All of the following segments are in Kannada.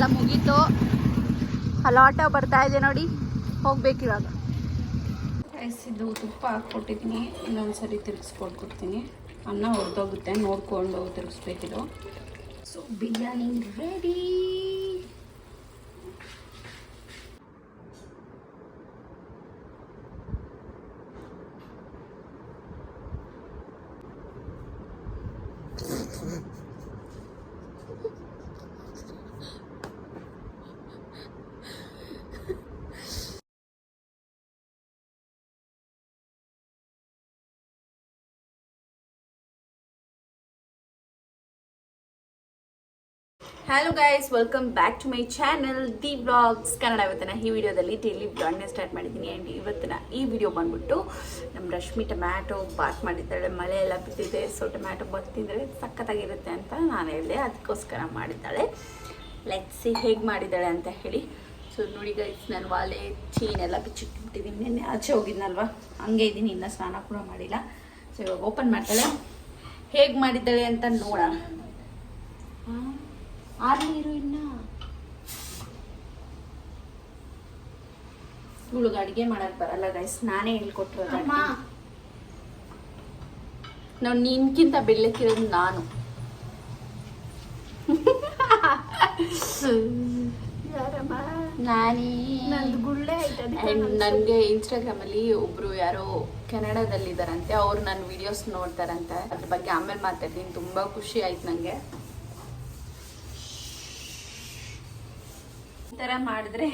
ಎಲ್ಲ ಮುಗೀತು. ಅಲ್ಲಿ, ಆಟೋ ಬರ್ತಾ ಇದೆ ನೋಡಿ. ಹೋಗ್ಬೇಕಿವಾಗ ಇದು ತುಪ್ಪ ಹಾಕ್ಕೊಟ್ಟಿದ್ದೀನಿ. ಇನ್ನೊಂದ್ಸರಿ ತಿರ್ಗಿಸ್ಕೊಟ್ಬಿಡ್ತೀನಿ ಅನ್ನ ಹೊಡೆದೋಗುತ್ತೆ ನೋಡ್ಕೊಂಡು ತಿರುಗಿಸ್ಬೇಕಿದು. So biryani ready hello guys welcome back to my channel the blogs Kannada ಇವತ್ತಿನ ಈ ವಿಡಿಯೋದಲ್ಲಿ ಡೈಲಿ ಬ್ಲಾಗ್ನ ಸ್ಟಾರ್ಟ್ ಮಾಡಿದ್ದೀನಿ. ಆ್ಯಂಡ್ ಇವತ್ತಿನ ಈ ವಿಡಿಯೋ ಬಂದ್ಬಿಟ್ಟು ನಮ್ಮ ರಶ್ಮಿ ಟೊಮ್ಯಾಟೊ ಬಾತ್ ಮಾಡಿದ್ದಾಳೆ. ಮಳೆ ಎಲ್ಲ ಬಿದ್ದಿದೆ ಸೊ ಟೊಮ್ಯಾಟೊ ಬಾತ್ ತಿಂದರೆ ಸಖತ್ತಾಗಿರುತ್ತೆ ಅಂತ ನಾನು ಹೇಳಿದೆ. ಅದಕ್ಕೋಸ್ಕರ ಮಾಡಿದ್ದಾಳೆ. ಲೆಟ್ಸಿ ಹೇಗೆ ಮಾಡಿದ್ದಾಳೆ ಅಂತ ಹೇಳಿ. ಸೊ ನೋಡಿ ಗೈಸ್ ನಾನು ವಾಲೆ ಚೀನೆಲ್ಲ ಬಿಚ್ಚಿಟ್ಬಿಟ್ಟಿದ್ದೀನಿ ನಿನ್ನೆ ಆಚೆ ಹೋಗಿದ್ನಲ್ವ? ಹಂಗೆ ಇದ್ದೀನಿ, ಇನ್ನೂ ಸ್ನಾನ ಕೂಡ ಮಾಡಿಲ್ಲ. ಸೊ ಇವಾಗ ಓಪನ್ ಮಾಡ್ತಾಳೆ. ಹೇಗೆ ಮಾಡಿದ್ದಾಳೆ ಅಂತ ನೋಡೋಣ. ಆರು ನೀರು ಇನ್ನ. ಇವಳಿಗೆ ಅಡುಗೆ ಮಾಡಕ್ ಬರಲ್ಲ ಗೈಸ್ ನಾನೇ ಹೇಳ್ಕೊಟ್ಟಿರೋದು ನಾವು ನಿನ್ಕಿಂತ ಬೆಳ್ಳಕ್ಕಿರೋದು ನಾನು. ನಾನೇ. ನನಗೆ ಇನ್ಸ್ಟಾಗ್ರಾಮಲ್ಲಿ ಒಬ್ಬರು ಯಾರೋ ಕೆನಡಾದಲ್ಲಿದ್ದಾರಂತೆ ಅವ್ರು ನನ್ನ ವಿಡಿಯೋಸ್ ನೋಡ್ತಾರಂತೆ. ಅದ್ರ ಬಗ್ಗೆ ಆಮೇಲೆ ಮಾತಾಡ್ತೀನಿ ತುಂಬಾ ಖುಷಿ ಆಯ್ತು ನನಗೆ ಈ ಥರ ಮಾಡಿದ್ರೆ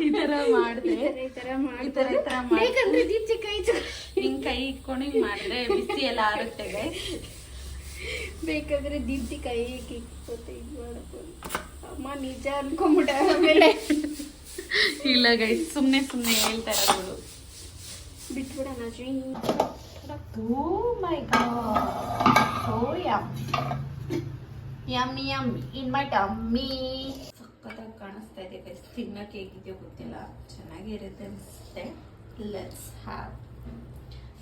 ಈ ತರ ಮಾಡಿದ್ರೆ ಈ ತರ ದೀಪ್ತಿ ಕೈ ಹಿಂಗ್ ಕೈ ಇಟ್ಕೊಂಡು ಹಿಂಗ್ ಮಾಡಿದ್ರೆ ಬಿಸಿ ಎಲ್ಲ ಆರುತ್ತೆ guys. ಬೇಕಾದ್ರೆ ದೀಪ್ತಿ ಕೈ ಕಿಕ್ಕೋತೆ ಇದು ಅಮ್ಮ ನಿಜ ಅನ್ಕೊಂಬಿಟ್ಟ ಆಮೇಲೆ. ಇಲ್ಲ ಗೈಸ್ ಸುಮ್ಮನೆ ಸುಮ್ನೆ ಹೇಳ್ತಾರೆ ಅವಳು ಬಿಟ್ಬಿಡೋಣ ಓ my god oh yum. Yummy yummy in my tummy ಸಕ್ಕತ್ತಾಗಿ ಕಾಣಿಸ್ತಾ ಇದೆ ಗೈಸ್ ತಿನ್ನಕ್ಕೆ ಹೇಗಿದೆಯೋ ಗೊತ್ತಿಲ್ಲ. ಚೆನ್ನಾಗಿರುತ್ತೆ ಅನಿಸುತ್ತೆ. ಲೆಟ್ಸ್ ಹ್ಯಾವ್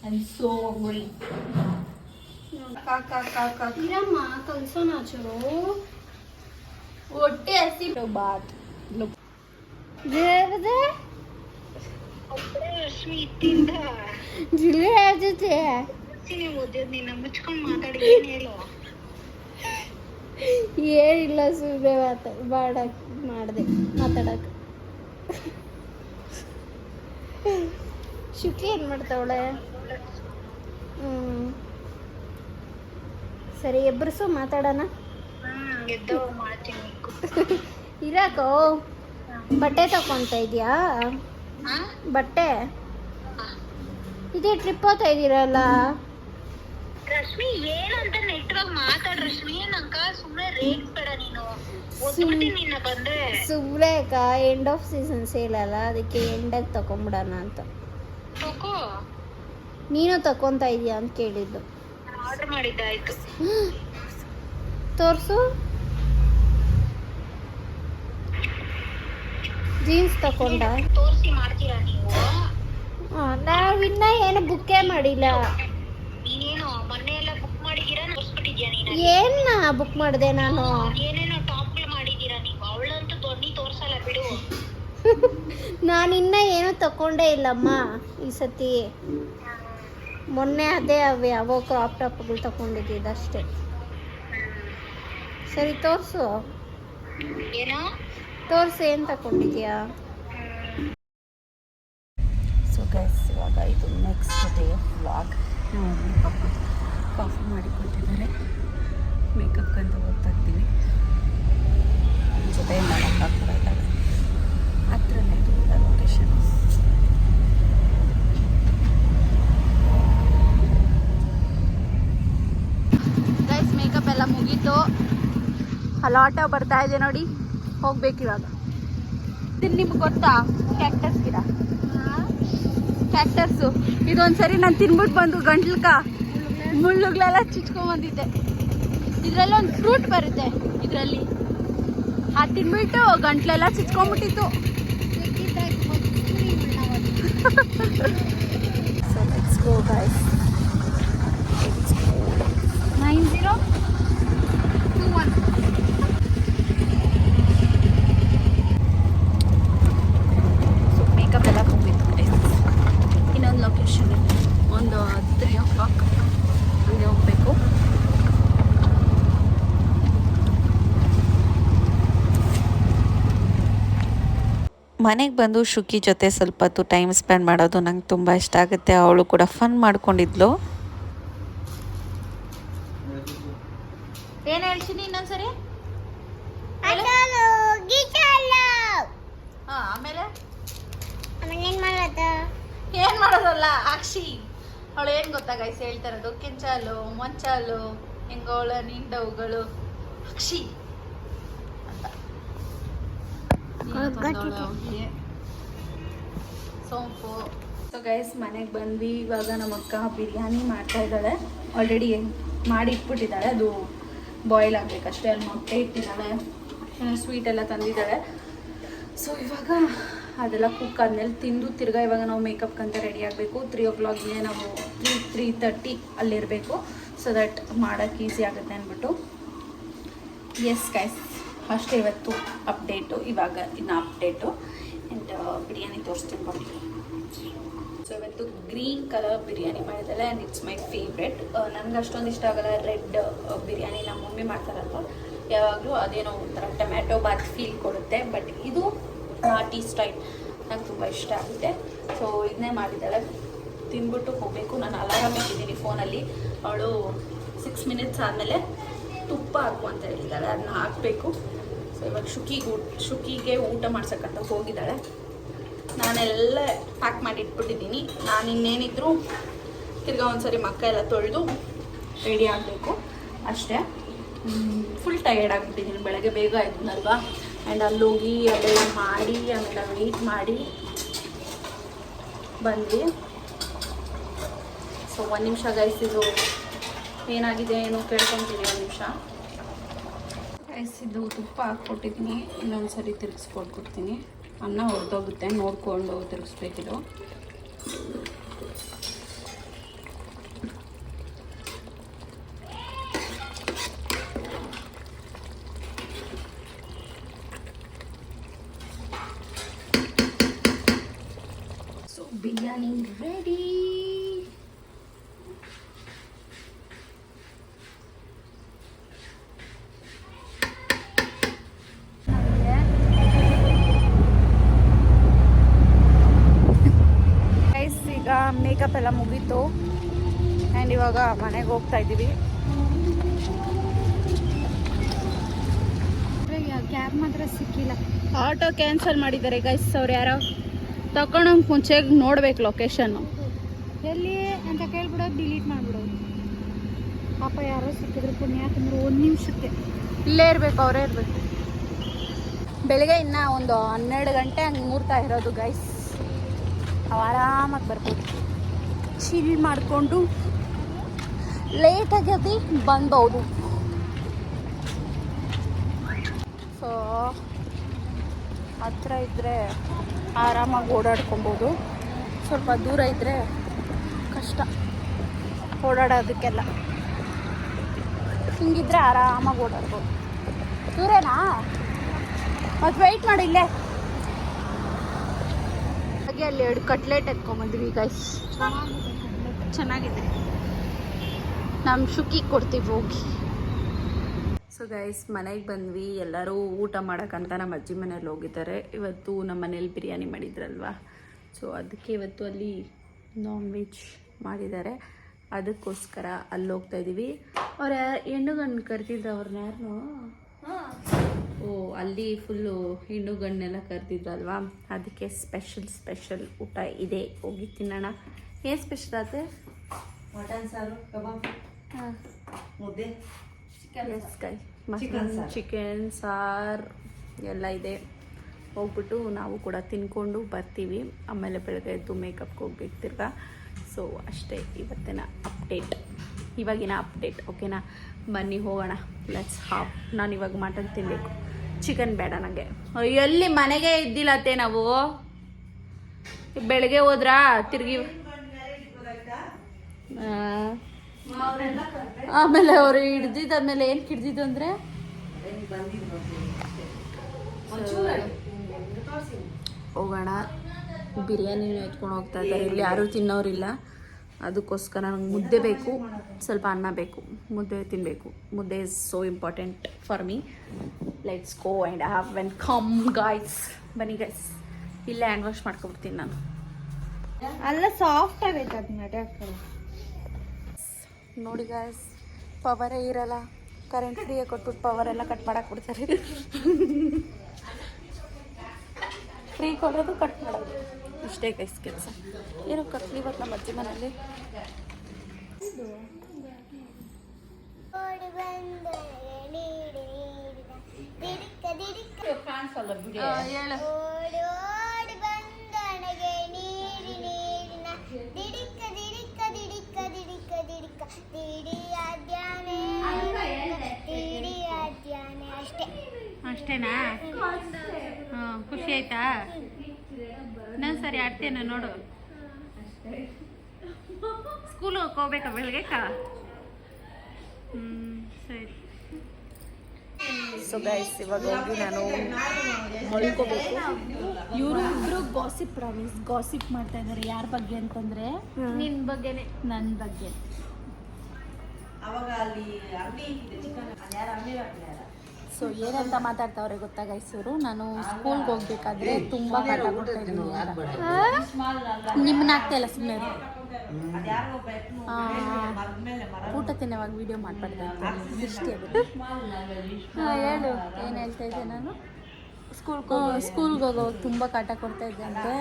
ಅಂಡ್ ಸೋ ಕಾಕ ಇರಮ್ಮ ಕಲ್ಸೋಣ ಚೂರು ಹೊಟ್ಟೆ ಹಸಿ. ಬಾತ್ ಜಿಲ್ಲೆ ಜೊತೆ ಮುಚ್ಕೊಂಡ್ ಮಾತಾಡಿ ಏನ್ ಹೇಳು. ಏನಿಲ್ಲ ಸುಮ್ಮನೆ ಮಾತ ಮಾಡಕ್ ಮಾಡಿದೆ ಮಾತಾಡಕ್. ಶುಕ್ಲಿ ಏನ್ ಮಾಡ್ತಾವಳೆ? ಹ್ಮ್. ಸರಿ ಎಬ್ಬರಿಸು ಮಾತಾಡೋಣ. ಇರಾಕೋ? ಬಟ್ಟೆ ತಕೊಂತ ಇದೆಯಾ? ಬಟ್ಟೆ? ಇದೇ ಟ್ರಿಪ್ ಹೋಗ್ತಾ ಇದೀರಲ್ಲ? ರಶ್ಮಿ ಏನಂತ ನೆಟ್ವಾಗ ಮಾತಾಡ್ ರಶ್ಮಿ. ನಂಗ ಸುಮ್ನೆ ರೇಗ್ಸ್ಬೇಡ ನೀನು. ಓದ್ಬಿಡ್ತೀನಿ ನಿನ್ನ ಬಂದ್ರೆ. ಅಕ್ಕ ಎಂಡ್ ಆಫ್ ಸೀಸನ್ ಸೇಲ್ ಅಲ್ಲ ಅದಕ್ಕೆ ಎಂಡಾಗಿ ತಕೊಂಬಿಡೋಣ ಅಂತ. ನೀನು ತಕೊಂತ ಇದೀಯಾ ಅಂತ ಕೇಳಿದ್ದು. ಆರ್ಡರ್ ಮಾಡಿದ್ದಾಯ್ತು ತೋರ್ಸು. ಜೀನ್ಸ್ ತಕೊಂಡ. ತೋರ್ಸಿ ಮಾಡ್ತೀರಾ ನೀವು? ನಾವಿನ್ನ ಏನು ಬುಕ್ಕೇ ಮಾಡಿಲ್ಲ ನೀನೇನು ಮೊನ್ನೆ ಎಲ್ಲ ಬುಕ್ ಮಾಡಿದೀರಾ ನೀನು ಏನ್ನ ಬುಕ್ ಮಾಡಿದೆ ನಾನು? ಏನೇನೋ ಮಾಡಿದ್ದೀರಾ ನೀವು? ಅವಳಂತೂ ದೊಣ್ಣಿ ತೋರಿಸಲ್ಲ ಬಿಡು. ನಾನಿನ್ನ ಏನು ತಕೊಂಡೇ ಇಲ್ಲಮ್ಮ ಈ ಸತಿ. ಮೊನ್ನೆ ಅದೇ ಅವೆ ಯಾವೋ ಕ್ರಾಪ್ ಟಾಪ್ಗಳು ತಗೊಂಡಿದ್ದಿದ್ದು ಅಷ್ಟೇ. ಸರಿ ತೋರಿಸು. ಏನೋ? ತೋರಿಸು ಏನು ತಗೊಂಡಿದ್ಯಾ ಸೊ ಗೈಸ್ ಇವಾಗ ಇದು ನೆಕ್ಸ್ಟ್ ಡೇ ವ್ಲಾಗ್ ಕಾಫಿ ಮಾಡಿ ಕೊಟ್ಟಿದ್ದಾರೆ ಮೇಕಪ್ ಅಂತ ಹೋಗ್ತಾ ಇದ್ದೀವಿ ಜೊತೆ ಮಾಡೋಕ್ಕಾಗ್ತಾ ಇದ್ದಾಳೆ ಹತ್ರನೇ ಇದು ಲೊಕೇಶನ್ ಗೈಸ್ ಮೇಕಪ್ ಎಲ್ಲ ಮುಗೀತು. ಅಲ್ಲಿ ಆಟೋ ಬರ್ತಾ ಇದೆ ನೋಡಿ ಹೋಗ್ಬೇಕಿವಾಗ ನಿಮ್ಗೆ ಗೊತ್ತಾ? ಕ್ಯಾಕ್ಟಸ್ ಗಿಡ. ಕ್ಯಾಕ್ಟಸ್ ಇದೊಂದ್ಸರಿ ನಾನು ತಿನ್ಬಿಟ್ಟು ಬಂದು ಗಂಟ್ಲಕ ಮುಳ್ಳುಗಳೆಲ್ಲ ಚಿಚ್ಕೊಂಡ್ ಬಂದಿದ್ದೆ. ಇದರಲ್ಲಿ ಒಂದು ಫ್ರೂಟ್ ಬರುತ್ತೆ ಇದರಲ್ಲಿ. ಅದು ತಿನ್ಬಿಟ್ಟು ಗಂಟ್ಲೆಲ್ಲ ಚುಚ್ಕೊಂಡ್ಬಿಟ್ಟಿತ್ತು. So let's go guys nine zero two one ಮನೆಗೆ ಬಂದು ಶುಕಿ ಜೊತೆ ಸ್ವಲ್ಪ ಹೊತ್ತು ಟೈಮ್ ಸ್ಪೆಂಡ್ ಮಾಡೋದು ನಂಗೆ ತುಂಬ ಇಷ್ಟ ಆಗುತ್ತೆ. ಅವಳು ಕೂಡ ಫನ್ ಮಾಡ್ಕೊಂಡಿದ್ಲು. ಏನು ಹೇಳ್ತೀನಿ ಇನ್ನೊಂದ್ಸರಿ? ಹಾಂ ಆಮೇಲೆ? ಏನ್ ಮಾಡೋದ? ಏನು ಮಾಡೋದಲ್ಲ ಅಕ್ಷಿ ಅವಳು ಏನು ಗೊತ್ತಾ ಗೈಸ್ ಹೇಳ್ತಾ ಇರೋದು? ಕೆಂಚಾಲು ಮೊಂಚಾಲು ಹೆಂಗೋಳ ನಿಂಡವುಗಳು ಅಕ್ಷಿ ಅಂತ ನೀನು ತಂದವ್ಳು ಅವ್ನಿಗೆ. ಸೋಂಪು. ಸೊ ಗೈಸ್ ಮನೆಗೆ ಬಂದ್ವಿ. ಇವಾಗ ನಮ್ಮ ಅಕ್ಕ ಬಿರಿಯಾನಿ ಮಾಡ್ತಾ ಇದ್ದಾಳೆ. ಆಲ್ರೆಡಿ ಮಾಡಿ ಇಟ್ಬಿಟ್ಟಿದ್ದಾಳೆ. ಅದು ಬಾಯ್ಲ್ ಆಗಬೇಕಷ್ಟೇ. ಅಲ್ಲಿ ಮೊಟ್ಟೆ ಇಟ್ಟಿದ್ದಾಳೆ. ಸ್ವೀಟ್ ಎಲ್ಲ ತಂದಿದ್ದಾಳೆ. ಸೊ ಇವಾಗ ಅದೆಲ್ಲ ಕುಕ್ ಆದಮೇಲೆ ತಿಂದು ತಿರ್ಗಾ ಇವಾಗ ನಾವು ಮೇಕಪ್ಗೆ ಅಂತ ರೆಡಿ ಆಗಬೇಕು. ತ್ರೀ ಓ ಕ್ಲಾಕ್ಗೆ ನಾವು ತ್ರೀ ತ್ರೀ ತರ್ಟಿ ಅಲ್ಲಿರಬೇಕು. ಸೊ ದಟ್ ಮಾಡೋಕ್ಕೆ ಈಸಿ ಆಗುತ್ತೆ ಅಂದ್ಬಿಟ್ಟು. ಎಸ್ ಗೈಸ್ ಅಷ್ಟೇ ಇವತ್ತು ಅಪ್ಡೇಟು, ಇವಾಗ ಇನ್ನು ಅಪ್ಡೇಟು. ಆ್ಯಂಡ್ ಬಿರಿಯಾನಿ ತೋರಿಸ್ತೀನಿ ಬನ್ನಿ ಸೊ ಇವತ್ತು ಗ್ರೀನ್ ಕಲರ್ ಬಿರಿಯಾನಿ ಮಾಡಿದ್ದಾರೆ ಆ್ಯಂಡ್ ಇಟ್ಸ್ ಮೈ ಫೇವ್ರೆಟ್ ನನಗೆ ಅಷ್ಟೊಂದು ಇಷ್ಟ ಆಗಲ್ಲ ರೆಡ್ ಬಿರಿಯಾನಿ ನಮ್ಮ ಮಮ್ಮಿ ಮಾಡ್ತಾರಲ್ವ? ಯಾವಾಗಲೂ ಅದೇನೋ ಒಂಥರ ಟೊಮ್ಯಾಟೊ ಬಾತ್ ಫೀಲ್ ಕೊಡುತ್ತೆ ಬಟ್ ಇದು ನಾಟಿ ಸ್ಟೈಲ್ ನಂಗೆ ತುಂಬ ಇಷ್ಟ ಆಗುತ್ತೆ. ಸೊ ಇದನ್ನೇ ಮಾಡಿದ್ದಾಳೆ. ತಿಂದ್ಬಿಟ್ಟು ಹೋಗಬೇಕು. ನಾನು ಅಲಾರಾಮ್ ಇಟ್ಟಿದ್ದೀನಿ ಫೋನಲ್ಲಿ. ಅವಳು ಸಿಕ್ಸ್ ಮಿನಿಟ್ಸ್ ಆದಮೇಲೆ ತುಪ್ಪ ಹಾಕು ಅಂತ ಹೇಳಿದ್ದಾಳೆ. ಅದನ್ನ ಹಾಕಬೇಕು. ಸೊ ಇವಾಗ ಶುಕಿಗೆ ಊಟ ಶುಕಿಗೆ ಊಟ ಮಾಡ್ಸಕ್ಕಂತ ಹೋಗಿದ್ದಾಳೆ. ನಾನೆಲ್ಲ ಪ್ಯಾಕ್ ಮಾಡಿ ಇಟ್ಬಿಟ್ಟಿದ್ದೀನಿ. ನಾನು ಇನ್ನೇನಿದ್ರು ತಿರ್ಗಾ ಒಂದ್ಸರಿ ಮಕ್ಕ ಎಲ್ಲ ತೊಳೆದು ರೆಡಿ ಆಗಬೇಕು. ಅಷ್ಟೇ. ಫುಲ್ ಟಯರ್ಡ್ ಆಗಿಬಿಟ್ಟಿದ್ದೀನಿ ಬೆಳಗ್ಗೆ ಬೇಗ ಆಯ್ತನಲ್ವಾ ಆ್ಯಂಡ್ ಅಲ್ಲೋಗಿ ಅದೆಲ್ಲ ಮಾಡಿ, ಆಮೇಲೆ ವೆಯ್ಟ್ ಮಾಡಿ ಬಂದ್ವಿ. ಸೊ ಒಂದು ನಿಮಿಷ ಗೈಸಿದು ಏನಾಗಿದೆ ಏನು ಕೇಳ್ಕೊತೀನಿ ಒಂದು ನಿಮಿಷ? ಗೈಸಿದ್ದು ತುಪ್ಪ ಹಾಕ್ಕೊಟ್ಟಿದ್ದೀನಿ ಇನ್ನೊಂದು ಸರಿ ತಿರುಗಿಸ್ಕೊಟ್ಬಿಡ್ತೀನಿ ಅನ್ನ ಹೊರದೋಗುತ್ತೆ ನೋಡಿಕೊಂಡು ತಿರುಗಿಸ್ಬೇಕಿದು ಸೊ ಬಿರಿಯಾನಿ ರೆಡಿ ಗೈಸ್ ಈಗ ಮೇಕಪ್ ಮುಗೀತು ಆ್ಯಂಡ್ ಇವಾಗ ಮನೆಗೆ ಹೋಗ್ತಾ ಇದ್ದೀವಿ. ಕ್ಯಾಬ್ ಮಾತ್ರ ಸಿಕ್ಕಿಲ್ಲ. ಆಟೋ ಕ್ಯಾನ್ಸಲ್ ಮಾಡಿದ್ದಾರೆ ಗೈಸ್ ಅವ್ರು ಯಾರೋ. ತಗೊಂಡೋಗಿ ಮುಂಚೆ ನೋಡ್ಬೇಕು ಲೊಕೇಶನ್ನು ಎಲ್ಲಿ ಅಂತ ಕೇಳ್ಬಿಡೋದು ಡಿಲೀಟ್ ಮಾಡ್ಬಿಡೋದು. ಪಾಪ ಯಾರೋ ಸಿಕ್ಕಿದ್ರು ಪುಣ್ಯ ಯಾಕಂದ್ರೆ ಒಂದು ನಿಮಿಷಕ್ಕೆ. ಇಲ್ಲೇ ಇರಬೇಕು ಅವರೇ ಇರಬೇಕು. ಬೆಳಿಗ್ಗೆ ಇನ್ನು ಒಂದು ಹನ್ನೆರಡು ಗಂಟೆ ಹಂಗೆ ಮೂರ್ತಾ ಇರೋದು ಗೈಸ್ ಅವು ಆರಾಮಾಗಿ ಬರ್ಬೋದು. ಚಿಲ್ ಮಾಡಿಕೊಂಡು ಲೇಟಾಗಿ ಅದು ಬಂದವರು ಸೊ ಹತ್ರ ಇದ್ದರೆ ಆರಾಮಾಗಿ ಓಡಾಡ್ಕೊಬೋದು. ಸ್ವಲ್ಪ ದೂರ ಇದ್ದರೆ ಕಷ್ಟ ಓಡಾಡೋದಕ್ಕೆಲ್ಲ. ಹಿಂಗಿದ್ರೆ ಆರಾಮಾಗಿ ಓಡಾಡ್ಬೋದು. ದೂರೇನಾ? ಮತ್ತೆ ವೆಯ್ಟ್ ಮಾಡಿ ಇಲ್ಲೇ. ಹಾಗೆ ಅಲ್ಲಿ ಎರಡು ಕಟ್ಲೆಟ್ ಎತ್ಕೊಂಬಂದ್ವಿ ಗೈಸ್ ಚೆನ್ನಾಗಿದೆ. ನಮ್ಮ ಶುಕಿ ಕೊಡ್ತೀವಿ, ಹೋಗಿ. ಸೊ ಗೈಸ್ ಮನೆಗೆ ಬಂದ್ವಿ. ಎಲ್ಲರೂ ಊಟ ಮಾಡೋಕ್ಕಂತ ನಮ್ಮ ಅಜ್ಜಿ ಮನೇಲಿ ಹೋಗಿದ್ದಾರೆ. ಇವತ್ತು ನಮ್ಮ ಮನೇಲಿ ಬಿರಿಯಾನಿ ಮಾಡಿದ್ರಲ್ವಾ? ಸೊ ಅದಕ್ಕೆ ಇವತ್ತು ಅಲ್ಲಿ ನಾನ್ ವೆಜ್ ಮಾಡಿದ್ದಾರೆ. ಅದಕ್ಕೋಸ್ಕರ ಅಲ್ಲಿ ಹೋಗ್ತಾ ಇದ್ದೀವಿ ಅವ್ರ ಹೆಣ್ಣು ಗಂಡು ಕರೆದಿದ್ದು ಅವ್ರನ್ನ ಯಾರನ್ನು ಓ, ಅಲ್ಲಿ ಫುಲ್ಲು ಹೆಣ್ಣು ಗಣ್ಣೆಲ್ಲ ಕರೆದಿದ್ದಲ್ವಾ ಅದಕ್ಕೆ ಸ್ಪೆಷಲ್ ಸ್ಪೆಷಲ್ ಊಟ ಇದೆ. ಹೋಗಿ ತಿನ್ನೋಣ. ಏನು ಸ್ಪೆಷಲ್ ಆತೆ? ಮಟನ್ ಸಾರು ಕಬಾಬ್. ಮುದ್ದೆ. ಎಸ್ ಕೈ ಮಟನ್ ಚಿಕನ್ ಸಾರು. ಎಲ್ಲ ಇದೆ. ಹೋಗ್ಬಿಟ್ಟು ನಾವು ಕೂಡ ತಿನ್ಕೊಂಡು ಬರ್ತೀವಿ. ಆಮೇಲೆ ಬೆಳಗ್ಗೆ ಎದ್ದು ಮೇಕಪ್ಗೆ ಹೋಗ್ಬೇಕು ತಿರ್ಗಾ ಸೊ ಅಷ್ಟೇ ಇವತ್ತಿನ ಅಪ್ಡೇಟ್ ಇವಾಗಿನ ಅಪ್ಡೇಟ್ ಓಕೆನಾ ಬನ್ನಿ ಹೋಗೋಣ. ಲೆಟ್ಸ್ ಹಾಫ್ ನಾನು ಇವಾಗ ಮಟನ್ ತಿನ್ನಬೇಕು ಚಿಕನ್ ಬೇಡ ನನಗೆ ಎಲ್ಲಿ ಮನೆಗೆ ಇದ್ದಿಲ್ಲತ್ತೆ ನಾವು? ಬೆಳಗ್ಗೆ ಹೋದ್ರಾ? ತಿರ್ಗಿ ಆಮೇಲೆ ಅವರು ಹಿಡ್ದಿದ್ದಾದ್ಮೇಲೆ ಏನು ಕಿಡ್ದಿದ್ದು ಅಂದರೆ? ಹೋಗೋಣ. ಬಿರಿಯಾನಿ ಎತ್ಕೊಂಡು ಹೋಗ್ತಾ ಇದ್ದಾರೆ. ಇಲ್ಲಿ ಯಾರೂ ತಿನ್ನೋರಿಲ್ಲ. ಅದಕ್ಕೋಸ್ಕರ ನಂಗೆ ಮುದ್ದೆ ಬೇಕು. ಸ್ವಲ್ಪ ಅನ್ನ ಬೇಕು. ಮುದ್ದೆ ತಿನ್ನಬೇಕು ಮುದ್ದೆ is so important for me let's go and have when come guys ಬನ್ನಿ ಗೈಸ್ ಇಲ್ಲೇ ಹ್ಯಾಂಡ್ ವಾಶ್ ಮಾಡ್ಕೊಬಿಡ್ತೀನಿ ನಾನು. ಅಲ್ಲ ಸಾಫ್ಟ್ ಆಗೈತೆ ಅದು ನಡೆಯಕ್ಕೆ ನೋಡಿ ಗಾಯ್ಸ್ ಪವರೇ ಇರಲ್ಲ. ಕರೆಂಟ್ ಫ್ರೀಯಾಗಿ ಕೊಟ್ಬಿಟ್ಟು ಪವರ್ ಎಲ್ಲ ಕಟ್ ಮಾಡಕ್ಕೆ ಬಿಡ್ತಾರೆ. ಫ್ರೀ ಕೊಡೋದು ಕಟ್ ಮಾಡೋದು. ಇಷ್ಟೇ ಗೈಸ್ ಕೆಲಸ. ಏನೋ ಕಟ್ಲಿ ಇವತ್ತು ನಮ್ಮ ಅಜ್ಜಿ ಮನೆಯಲ್ಲಿ. ಹೇಳು. ಅಷ್ಟೇನಾ? ಹಾಂ ಖುಷಿ ಆಯ್ತಾ? ನಾನು ಸರಿ ಆಡ್ತೇನೆ ನೋಡು. ಸ್ಕೂಲ್ ಹೋಗ್ಬೇಕಾ ಬೆಳಗ್ಗೆ ಹ್ಞೂ ಸರಿ. ಸೊ ಗೈಸ್ ಇವಾಗ ಹೋಗಿ ನಾನು ಮಲ್ಕೋಬೇಕು. ಇವರು ಇಬ್ರು ಗಾಸಿಪ್ ಪ್ರಾಮಿಸ್ ಗಾಸಿಪ್ ಮಾಡ್ತಾ ಇದ್ದಾರೆ ಯಾರ ಬಗ್ಗೆ ಅಂತಂದ್ರೆ? ನಿನ್ ಬಗ್ಗೆನೆ. ನನ್ನ ಬಗ್ಗೆ. ಅವಾಗ ಅಲ್ಲಿ ಸೊ ಏನಂತ ಮಾತಾಡ್ತಾವ್ರೆ ಗೊತ್ತಾ ಗೈಸೂರು ಇವರು? ನಾನು ಸ್ಕೂಲ್ಗೆ ಹೋಗ್ಬೇಕಾದ್ರೆ ತುಂಬಾ ಪಾಠ ಕೊಡ್ತಾ ಇದ್ದೀನಿ ನಿಮ್ಮನ್ನ ಆಗ್ತಾ ಇಲ್ಲ ಸುಮ್ಮನೆ ಊಟ ತಿನ್ನೋವಾಗ ವಿಡಿಯೋ ಮಾಡ್ಬಾರ್ದು ಹೇಳು ಏನು ಹೇಳ್ತಾ ಇದ್ದೆ ನಾನು? ಸ್ಕೂಲ್ಗೆ ಹೋಗೋವಾಗ ತುಂಬ ಕಾಟ ಕೊಡ್ತಾ ಇದ್ದೆ ಅಂತೆ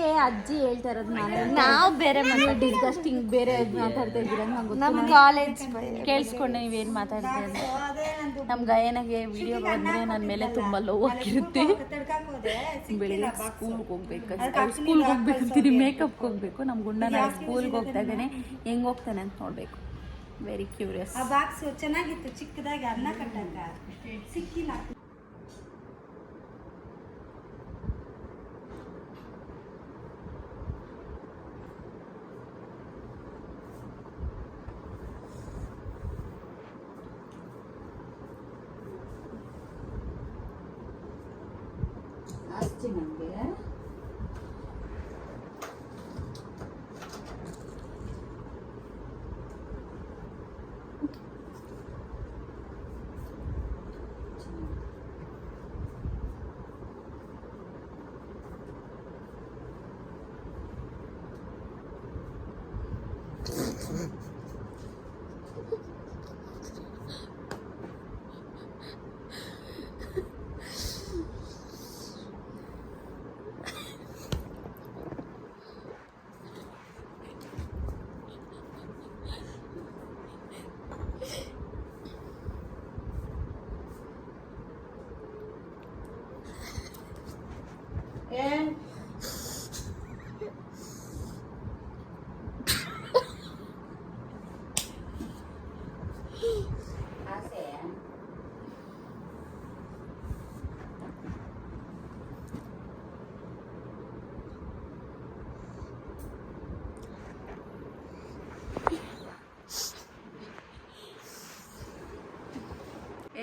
ಏ ಅಜ್ಜಿ ಹೇಳ್ತಾ ಇರೋದು ನಾನು. ನಾವು ಬೇರೆ ಮನೆ ಡಿಸ್ಕಸ್ಟಿಂಗ್ ಬೇರೆ ಮಾತಾಡ್ತಾ ಇದ್ದೀರ ನಮ್ಮ ಕಾಲೇಜ್ ಕೇಳಿಸ್ಕೊಂಡೆ ನೀವೇನು ಮಾತಾಡ್ತಾ ಅಂತ ನಮ್ಮ ಗಾಯನಿಗೆ ವಿಡಿಯೋ ಬಂದರೆ ನನ್ನ ಮೇಲೆ ತುಂಬ ಲೋ ಆಗಿರುತ್ತೆ. ಬೆಳಿಗ್ಗೆ ಸ್ಕೂಲ್ಗೆ ಹೋಗ್ಬೇಕು. ಸ್ಕೂಲ್ಗೆ ಹೋಗ್ಬೇಕಂತೀನಿ ಮೇಕಪ್ಗೆ ಹೋಗ್ಬೇಕು. ನಮ್ಮ ಗುಂಡ ನಾವು ಸ್ಕೂಲ್ಗೆ ಹೋಗ್ತಾ ಇದ್ದಾನೆ ಹೆಂಗೆ ಹೋಗ್ತಾನೆ ಅಂತ ನೋಡಬೇಕು. ವೆರಿ ಕ್ಯೂರಿಯಸ್ ಆ ಬಾಕ್ಸ್ ಚೆನ್ನಾಗಿತ್ತು ಚಿಕ್ಕದಾಗಿ ಅನ್ನ ಕಟ್ಟಂಗ ಸಿಕ್ಕಿಲ್ಲ.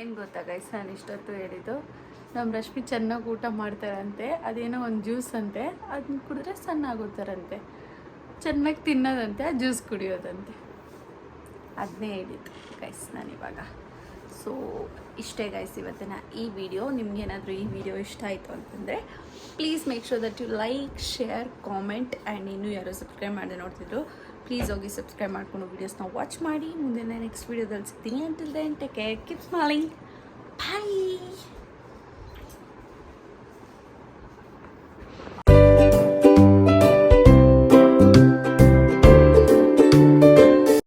ಏನು ಗೊತ್ತಾ ಗೈಸ್ ನಾನು ಇಷ್ಟೊತ್ತು ಹೇಳಿದ್ದು ನಮ್ಮ ರಶ್ಮಿ ಚೆನ್ನಾಗಿ ಊಟ ಮಾಡ್ತಾರಂತೆ ಅದೇನೋ ಒಂದು ಜ್ಯೂಸ್ ಅಂತೆ ಅದನ್ನ ಕುಡಿದ್ರೆ ಸಣ್ಣ ಆಗುತ್ತಾರಂತೆ ಚೆನ್ನಾಗಿ ತಿನ್ನೋದಂತೆ, ಆ ಜ್ಯೂಸ್ ಕುಡಿಯೋದಂತೆ. ಅದನ್ನೇ ಹೇಳಿದ್ದು ಗೈಸ್ ನಾನಿವಾಗ ಸೊ ಇಷ್ಟೇ ಗೈಸ್ ಇವತ್ತಿನ ಈ ವಿಡಿಯೋ ನಿಮ್ಗೇನಾದರೂ ಈ ವಿಡಿಯೋ ಇಷ್ಟ ಆಯಿತು ಅಂತಂದರೆ please make sure that you like share comment and ಇನ್ನೂ ಯಾರೋ ಸಬ್ಸ್ಕ್ರೈಬ್ ಮಾಡದೆ ನೋಡ್ತಿದ್ರು ಪ್ಲೀಸ್ ಹೋಗಿ ಸಬ್ಸ್ಕ್ರೈಬ್ ಮಾಡ್ಕೊಂಡು ವೀಡಿಯೋಸ್ನ ವಾಚ್ ಮಾಡಿ. ಮುಂದೆ ನೆಕ್ಸ್ಟ್ ವೀಡಿಯೋದಲ್ಲಿ ಸಿಗ್ತೀನಿ. Until then take care keep smiling bye